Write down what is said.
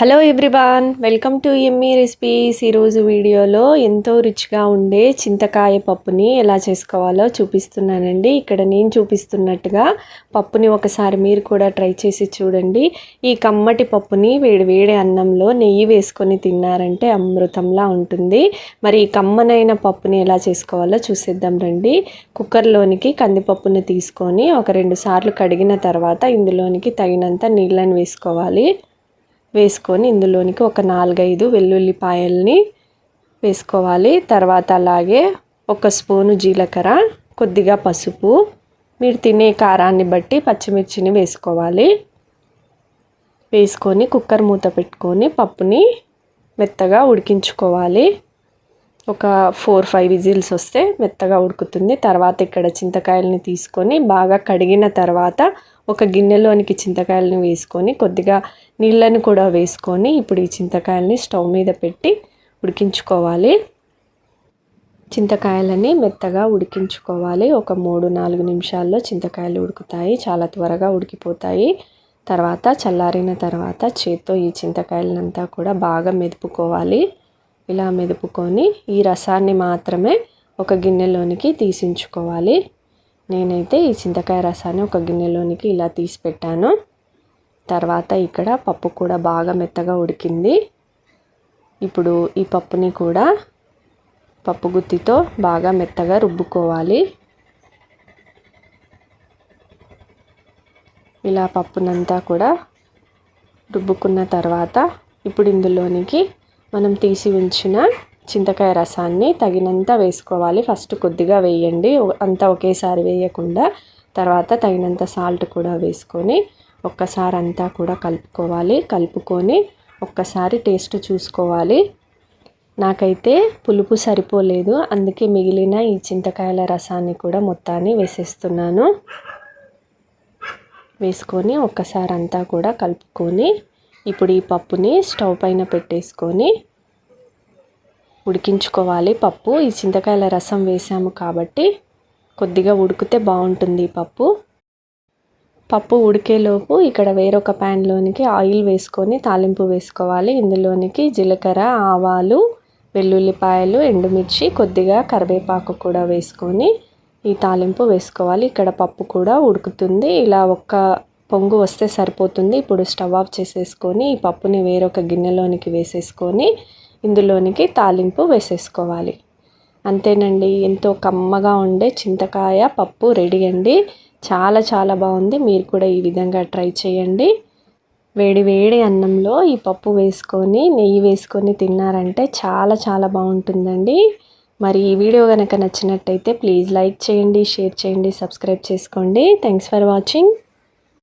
Hello everyone welcome to Emmy recipes ఈరోజు వీడియోలో ఎంతో రుచిగా ఉండే చింతకాయ పప్పుని ఎలా చేసుకోవాలో చూపిస్తున్నానండి. ఇక్కడ నేను చూపిస్తున్నట్టుగా పప్పుని ఒకసారి మీరు కూడా ట్రై చేసి చూడండి. ఈ కమ్మటి పప్పుని వేడి వేడి అన్నంలో నెయ్యి వేసుకొని తిన్నారంటే అమృతంలా ఉంటుంది. మరి ఈ కమ్మనైన పప్పుని ఎలా చేసుకోవాలో చూసేద్దాం రండి. కుక్కర్లోనికి కందిపప్పుని తీసుకొని ఒక రెండు సార్లు కడిగిన తర్వాత ఇందులోనికి తగినంత నీళ్ళని వేసుకోవాలి. వేసుకొని ఇందులోనికి ఒక నాలుగైదు వెల్లుల్లిపాయల్ని వేసుకోవాలి. తర్వాత అలాగే ఒక స్పూను జీలకర్ర కొద్దిగా పసుపు. మీరు తినే కారాన్ని బట్టి పచ్చిమిర్చిని వేసుకోవాలి. వేసుకొని కుక్కర్ మూత పెట్టుకొని పప్పుని మెత్తగా ఉడికించుకోవాలి. ఒక ఫోర్ ఫైవ్ విజిల్స్ వస్తే మెత్తగా ఉడుకుతుంది. తర్వాత ఇక్కడ చింతకాయలని తీసుకొని బాగా కడిగిన తర్వాత ఒక గిన్నెలోనికి చింతకాయలని వేసుకొని కొద్దిగా నీళ్ళని కూడా వేసుకొని ఇప్పుడు ఈ చింతకాయలని స్టవ్ మీద పెట్టి ఉడికించుకోవాలి. చింతకాయలని మెత్తగా ఉడికించుకోవాలి. ఒక మూడు నాలుగు నిమిషాల్లో చింతకాయలు ఉడుకుతాయి. చాలా త్వరగా ఉడికిపోతాయి. తర్వాత చల్లారిన తర్వాత చేత్తో ఈ చింతకాయలంతా కూడా బాగా మెదుపుకోవాలి. ఇలా మెదుపుకొని ఈ రసాన్ని మాత్రమే ఒక గిన్నెలోనికి తీసించుకోవాలి. నేనైతే ఈ చింతకాయ రసాన్ని ఒక గిన్నెలోనికి ఇలా తీసి పెట్టాను. తర్వాత ఇక్కడ పప్పు కూడా బాగా మెత్తగా ఉడికింది. ఇప్పుడు ఈ పప్పుని కూడా పప్పు గుత్తితో బాగా మెత్తగా రుబ్బుకోవాలి. ఇలా పప్పునంతా కూడా రుబ్బుకున్న తర్వాత ఇప్పుడు ఇందులోనికి మనం తీసి ఉంచిన చింతకాయ రసాన్ని తగినంత వేసుకోవాలి. ఫస్ట్ కొద్దిగా వేయండి. అంతా ఒకేసారి వేయకుండా తర్వాత తగినంత సాల్ట్ కూడా వేసుకొని ఒక్కసారి అంతా కూడా కలుపుకోవాలి. కలుపుకొని ఒక్కసారి టేస్ట్ చూసుకోవాలి. నాకైతే పులుపు సరిపోలేదు. అందుకే మిగిలిన ఈ చింతకాయల రసాన్ని కూడా మొత్తాన్ని వేసేస్తున్నాను. వేసుకొని ఒక్కసారి అంతా కూడా కలుపుకొని ఇప్పుడు ఈ పప్పుని స్టవ్ పైన పెట్టేసుకొని ఉడికించుకోవాలి పప్పు. ఈ చింతకాయల రసం వేసాము కాబట్టి కొద్దిగా ఉడికితే బాగుంటుంది ఈ పప్పు. పప్పు ఉడికేలోపు ఇక్కడ వేరొక ప్యాన్లోనికి ఆయిల్ వేసుకొని తాలింపు వేసుకోవాలి. ఇందులోనికి జీలకర్ర ఆవాలు వెల్లుల్లిపాయలు ఎండుమిర్చి కొద్దిగా కరివేపాకు కూడా వేసుకొని ఈ తాలింపు వేసుకోవాలి. ఇక్కడ పప్పు కూడా ఉడుకుతుంది. ఇలా ఒక్క పొంగు వస్తే సరిపోతుంది. ఇప్పుడు స్టవ్ ఆఫ్ చేసేసుకొని ఈ పప్పుని వేరొక గిన్నెలోనికి వేసేసుకొని ఇందులోనికి తాలింపు వేసేసుకోవాలి. అంతేనండి ఎంతో కమ్మగా ఉండే చింతకాయ పప్పు రెడీ అండి. చాలా చాలా బాగుంది. మీరు కూడా ఈ విధంగా ట్రై చేయండి. వేడి వేడి అన్నంలో ఈ పప్పు వేసుకొని నెయ్యి వేసుకొని తిన్నారంటే చాలా చాలా బాగుంటుందండి. మరి ఈ వీడియో కనుక నచ్చినట్టయితే ప్లీజ్ లైక్ చేయండి షేర్ చేయండి సబ్స్క్రైబ్ చేసుకోండి. Thanks for watching.